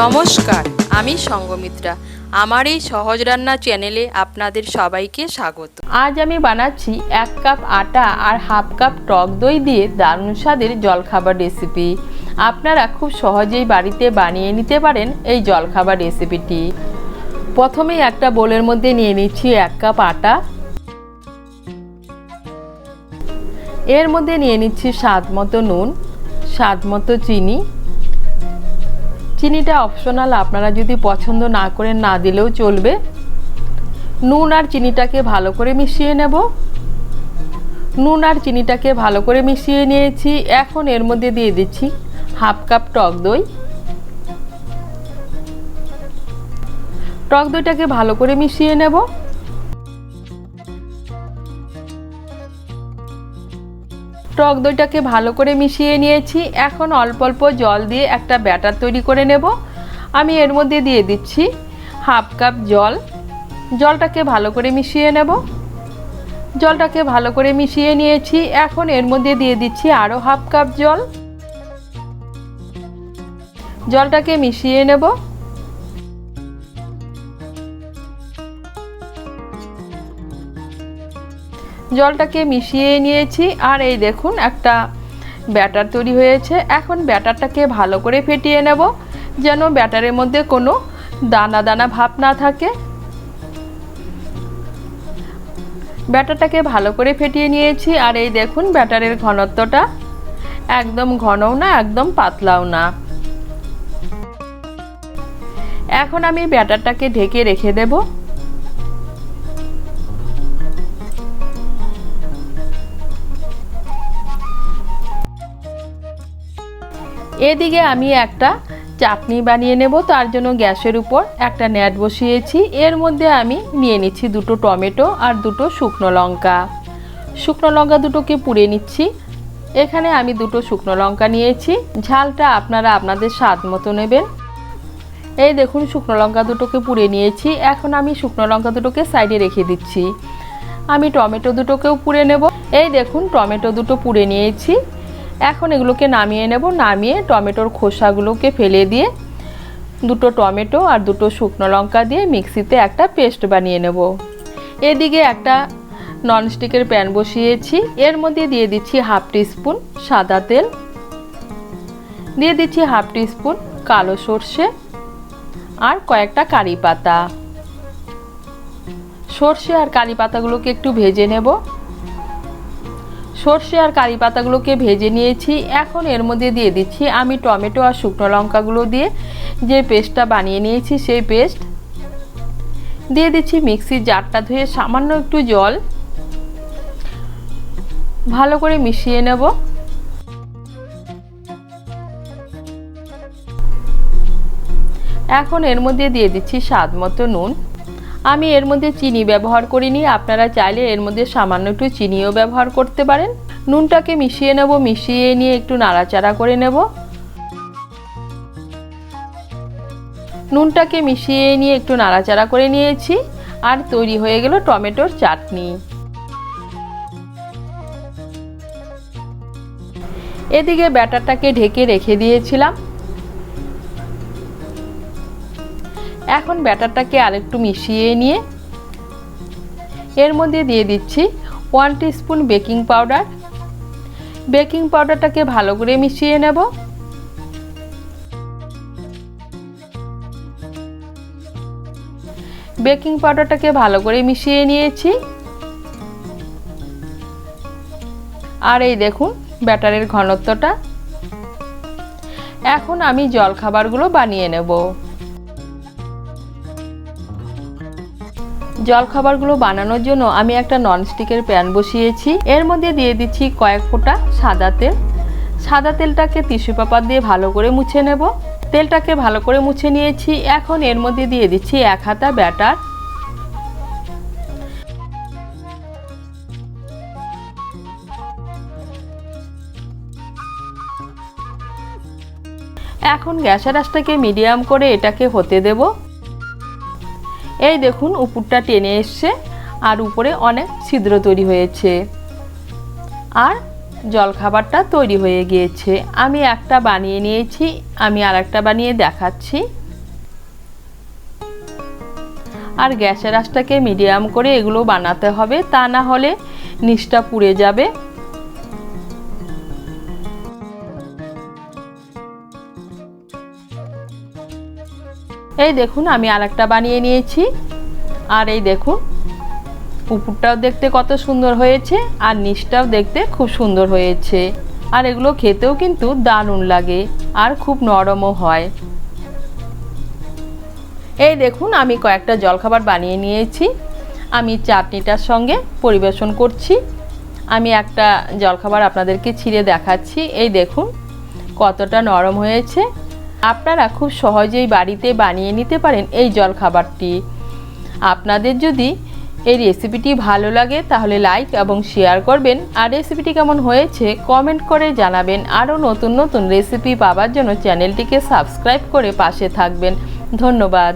নমস্কার, আমি সঙ্গমিত্রা। আমার এই সহজ রান্না চ্যানেলে আপনাদের সবাইকে স্বাগত। আজ আমি বানাচ্ছি এক কাপ আটা আর হাফ কাপ টক দই দিয়ে দারুণ স্বাদের জলখাবার রেসিপি। আপনারা খুব সহজেই বাড়িতে বানিয়ে নিতে পারেন এই জলখাবার রেসিপিটি। প্রথমেই একটা বোলের মধ্যে নিয়ে নিচ্ছি এক কাপ আটা। এর মধ্যে নিয়ে নিচ্ছি স্বাদ মতো নুন স্বাদ মতো চিনি চিনিটা অপশনাল আপনারা যদি পছন্দ না করেন না দিলেও চলবে। নুন আর চিনিটাকে ভালো করে মিশিয়ে নেব। নুন আর চিনিটাকে ভালো করে মিশিয়ে নিয়েছি। এখন এর মধ্যে দিয়ে দিচ্ছি হাফ কাপ টক দই। টক দইটাকে ভালো করে মিশিয়ে নেব। টক দইটাকে ভালো করে মিশিয়ে নিয়েছি। এখন অল্প অল্প জল দিয়ে একটা ব্যাটার তৈরি করে নেব। আমি এর মধ্যে দিয়ে দিচ্ছি হাফ কাপ জল। জলটাকে ভালো করে মিশিয়ে নেব। জলটাকে ভালো করে মিশিয়ে নিয়েছি। এখন এর মধ্যে দিয়ে দিচ্ছি আরও হাফ কাপ জল। জলটাকে মিশিয়ে নেব। জলটাকে মিশিয়ে নিয়েছি আর এই দেখুন একটা ব্যাটার তৈরি হয়েছে। এখন ব্যাটারটাকে ভালো করে ফেটিয়ে নেব যেন ব্যাটারের মধ্যে কোনো দানা দানা ভাব না থাকে। ব্যাটারটাকে ভালো করে ফেটিয়ে নিয়েছি আর এই দেখুন ব্যাটারের ঘনত্বটা একদম ঘনও না, একদম পাতলাও না। এখন আমি ব্যাটারটাকে ঢেকে রেখে দেবো। এদিকে আমি একটা চাটনি বানিয়ে নেব, তার জন্য গ্যাসের উপর একটা ন্যাট বসিয়েছি। এর মধ্যে আমি নিয়ে নিচ্ছি দুটো টমেটো আর দুটো শুকনো লঙ্কা। শুকনো লঙ্কা দুটোকে পুড়ে নিচ্ছি। এখানে আমি দুটো শুকনো লঙ্কা নিয়েছি। ঝালটা আপনারা আপনাদের স্বাদ মতো নেবেন। এই দেখুন, শুকনো লঙ্কা দুটোকে পুড়ে নিয়েছি। এখন আমি শুকনো লঙ্কা দুটোকে সাইডে রেখে দিচ্ছি। আমি টমেটো দুটোকেও পুড়ে নেব। এই দেখুন, টমেটো দুটো পুড়ে নিয়েছি। এখন এগুলোকে নামিয়ে নেব, নামিয়ে টমেটোর খোসাগুলোকে ফেলে দিয়ে দুটো টমেটো আর দুটো শুকনো লঙ্কা দিয়ে মিক্সিতে একটা পেস্ট বানিয়ে নেব। এদিকে একটা ননস্টিকের প্যান বসিয়েছি, এর মধ্যে দিয়ে দিচ্ছি হাফ টিস্পুন সাদা তেল, দিয়ে দিচ্ছি হাফ টিস্পুন কালো সর্ষে আর কয়েকটা কারি পাতা। সর্ষে আর কারি পাতাগুলোকে একটু ভেজে নেব। সর্ষে আর কারি পাতাগুলোকে ভেজে নিয়েছি। এখন এর মধ্যে দিয়ে দিচ্ছি আমি টমেটো আর শুকনো লঙ্কাগুলো দিয়ে যে পেস্টটা বানিয়ে নিয়েছি সেই পেস্ট। দিয়ে দিচ্ছি মিক্সির জারটা ধুয়ে সামান্য একটু জল। ভালো করে মিশিয়ে নেব। এখন এর মধ্যে দিয়ে দিচ্ছি স্বাদ মতো নুন। আমি এর মধ্যে চিনি ব্যবহার করিনি, আপনারা চাইলে এর মধ্যে সামান্য একটু চিনিও ব্যবহার করতে পারেন। নুনটাকে মিশিয়ে নেব, মিশিয়ে নিয়ে একটু নাড়াচাড়া করে নেব। নুনটাকে মিশিয়ে নিয়ে একটু নাড়াচাড়া করে নিয়েছি, আর তৈরি হয়ে গেল টমেটোর চাটনি। এদিকে ব্যাটারটাকে ঢেকে রেখে দিয়েছিলাম। এখন ব্যাটারটাকে আরেকটু মিশিয়ে নিয়ে এর মধ্যে দিয়ে দিচ্ছি one spoon baking powder baking পাউডারটাকে ভালো করে মিশিয়ে নেব। বেকিং পাউডারটাকে ভালো করে মিশিয়ে নিয়েছি। আর এই দেখুন ব্যাটারের ঘনত্বটা। এখন আমি জলখাবারগুলো বানিয়ে নেব। জলখাবারগুলো বানানোর জন্য আমি একটা ননস্টিকের প্যান বসিয়েছি। এর মধ্যে দিয়ে দিচ্ছি কয়েক ফোঁটা সাদা তেল। সাদা তেলটাকে টিস্যু পেপার দিয়ে ভালো করে মুছে নেব। তেলটাকে ভালো করে মুছে নিয়েছি। এখন এর মধ্যে দিয়ে দিচ্ছি এক হাতা ব্যাটার। এখন গ্যাসের আঁচটাকে মিডিয়াম করে এটাকে হতে দেবো। এই দেখুন, উপরটা টেনে এসছে আর উপরে অনেক ছিদ্র তৈরি হয়েছে। আর জলখাবারটা তৈরি হয়ে গিয়েছে। আমি একটা বানিয়ে নিয়েছি, আমি আর একটা বানিয়ে দেখাচ্ছি। আর গ্যাসের আঁচটাকে মিডিয়াম করে এগুলো বানাতে হবে, তা না হলে নিচটা পুড়ে যাবে। এই দেখুন, আমি আরেকটা বানিয়ে নিয়েছি। আর এই দেখুন উপরটাও দেখতে কত সুন্দর হয়েছে, আর নিচটাও দেখতে খুব সুন্দর হয়েছে। আর এগুলো খেতেও কিন্তু দারুণ লাগে, আর খুব নরমও হয়। এই দেখুন, আমি কয়েকটা জলখাবার বানিয়ে নিয়েছি। আমি চাটনিটার সঙ্গে পরিবেশন করছি। আমি একটা জলখাবার আপনাদেরকে ছিঁড়ে দেখাচ্ছি। এই দেখুন, কতটা নরম হয়েছে। আপনারা খুব সহজেই বাড়িতে বানিয়ে নিতে পারেন এই জলখাবারটি। আপনাদের যদি এই রেসিপিটি ভালো লাগে, তাহলে লাইক এবং শেয়ার করবেন। আর রেসিপিটি কেমন হয়েছে কমেন্ট করে জানাবেন। আরও নতুন নতুন রেসিপি পাওয়ার জন্য চ্যানেলটিকে সাবস্ক্রাইব করে পাশে থাকবেন। ধন্যবাদ।